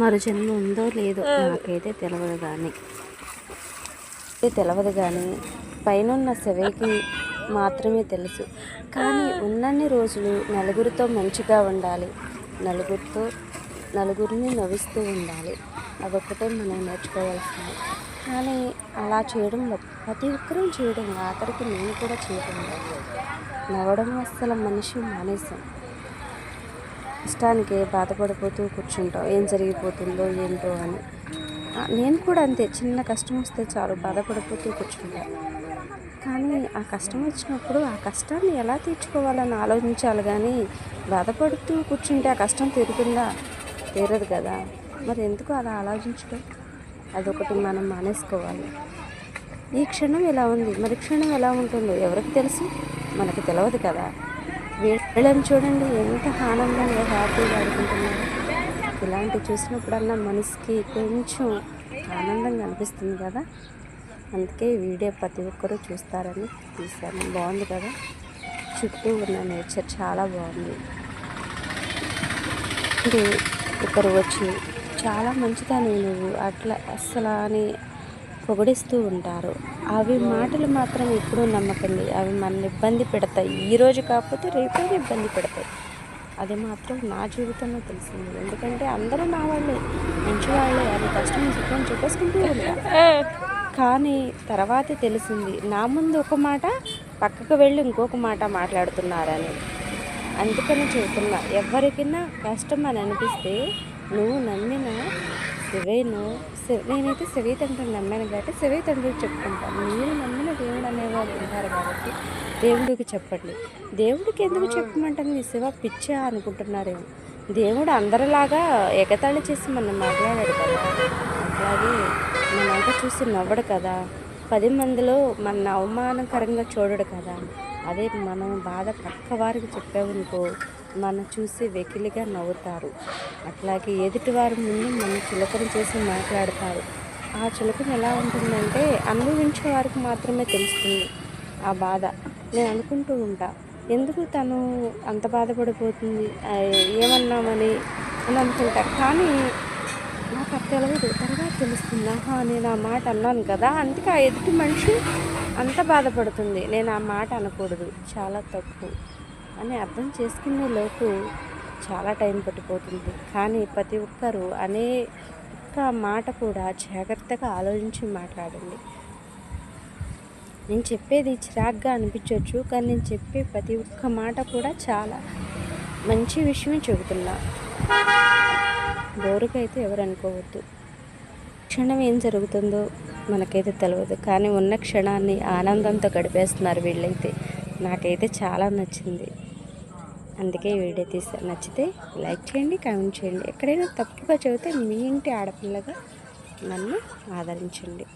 మరు జన్మ ఉందో లేదో నాకైతే తెలియదు కానీ తెలియదు కానీ పైనున్న శివయ్యకి మాత్రమే తెలుసు. కానీ ఉన్నన్ని రోజులు నలుగురితో మంచిగా ఉండాలి. నలుగురితో నలుగురిని నవ్విస్తూ ఉండాలి. అదొక్కటే మనం నేర్చుకోవాల్సింది. కానీ అలా చేయడం ప్రతి ఒక్కరూ చేయడం ఆఖరికి నేను కూడా చేయడం లేదు. నవ్వడం అస్సలు మనిషి మానేసాం ఇష్టానికి బాధపడిపోతూ కూర్చుంటాం ఏం జరిగిపోతుందో ఏంటో అని. నేను కూడా అంతే. చిన్న కష్టం వస్తే చాలు బాధపడిపోతూ కూర్చుంటాను కానీ ఆ కష్టం వచ్చినప్పుడు ఆ కష్టాన్ని ఎలా తీర్చుకోవాలని ఆలోచించాలి కానీ బాధపడుతూ కూర్చుంటే ఆ కష్టం తీరుతుందా తీరదు కదా. మరి ఎందుకు అలా ఆలోచించడం? అదొకటి మనం మానేసుకోవాలి. ఈ క్షణం ఎలా ఉంది? మరి క్షణం ఎలా ఉంటుందో ఎవరికి తెలుసు? మనకు తెలియదు కదా. వీళ్ళని చూడండి ఎంత ఆనందంగా హ్యాపీగా ఆడుకుంటున్నారు ఇలాంటి చూసినప్పుడల్లా మనసుకి కొంచెం ఆనందంగా అనిపిస్తుంది కదా. అందుకే వీడియో ప్రతి ఒక్కరూ చూస్తారని తీశాను. బాగుంది కదా? చుట్టూ ఉన్న నేచర్ చాలా బాగుంది. ఇప్పుడు ఒకరు వచ్చి చాలా మంచిదాన్ని నువ్వు అట్లా అస్సలు అని పొగిడిస్తూ ఉంటారు. అవి మాటలు మాత్రం ఎప్పుడూ నమ్మకండి. అవి మనల్ని ఇబ్బంది పెడతాయి. ఈ రోజు కాకపోతే రేపే ఇబ్బంది పెడతాయి. అది మాత్రం నా జీవితంలో తెలిసింది. ఎందుకంటే అందరూ నా వాళ్ళే. మంచి వాళ్ళే. అది కష్టం సుఖం చెప్పేసుకుంటూ కానీ తర్వాతే తెలిసింది. నా ముందు ఒక మాట పక్కకు వెళ్ళి ఇంకొక మాట మాట్లాడుతున్నారని. అందుకని చెబుతున్నా. ఎవరికైనా కష్టం అని అనిపిస్తే నువ్వు నమ్మిన శివేను శివ- నేనైతే శివయ్య తండ్రిని నమ్మాను కాబట్టి శివయ్య తండ్రికి చెప్పుకుంటాను. మీరు నమ్మిన దేవుడు అనేవాడు ఉంటారు కాబట్టి దేవుడికి చెప్పండి. దేవుడికి ఎందుకు చెప్పమంటుంది శివ పిచ్చా అనుకుంటున్నారేమో. దేవుడు అందరిలాగా ఎగతాళి చేసి మనం మాట్లాడాడు కదా. అట్లాగే మనంతా చూసి నవ్వడు కదా. పది మందిలో మన అవమానకరంగా చూడడు కదా. అదే మనం బాధ పక్క వారికి చెప్పామనుకో మనం చూసి వెకిలిగా నవ్వుతారు. అట్లాగే ఎదుటి వారి ముందు మనం చులకన చేసి మాట్లాడతారు. ఆ చులకన ఎలా ఉంటుందంటే అనుభవించే వారికి మాత్రమే తెలుస్తుంది ఆ బాధ. నేను అనుకుంటూ ఉంటా ఎందుకు తను అంత బాధపడిపోతుంది? ఏమన్నామని? అని అనుకుంటా. కానీ నాకు అది తెలియదు తర్వాత తెలుస్తుంది. ఆహా నేను ఆ మాట అన్నాను కదా! అందుకే ఆ ఎదుటి మనిషి అంత బాధపడుతుంది. నేను ఆ మాట అనకూడదు. చాలా తప్పు. అని అర్థం చేసుకునే లోపు చాలా టైం పట్టిపోతుంది. కానీ ప్రతి ఒక్కరూ అనే ఒక్క మాట కూడా జాగ్రత్తగా ఆలోచించి మాట్లాడండి. నేను చెప్పేది చిరాగ్గా అనిపించవచ్చు కానీ నేను చెప్పే ప్రతి ఒక్క మాట కూడా చాలా మంచి విషయమే చెబుతున్నా. బోరుగా అయితే ఎవరు అనుకోవద్దు. క్షణం ఏం జరుగుతుందో మనకైతే తెలియదు కానీ ఉన్న క్షణాన్ని ఆనందంతో గడిపేస్తున్నారు వీళ్ళైతే. నాకైతే చాలా నచ్చింది. అందుకే వీడియో తీసా నచ్చితే లైక్ చేయండి కామెంట్ చేయండి. ఎక్కడైనా తప్పుగా చదివితే మీ ఇంటి ఆడపిల్లగా నన్ను ఆదరించండి.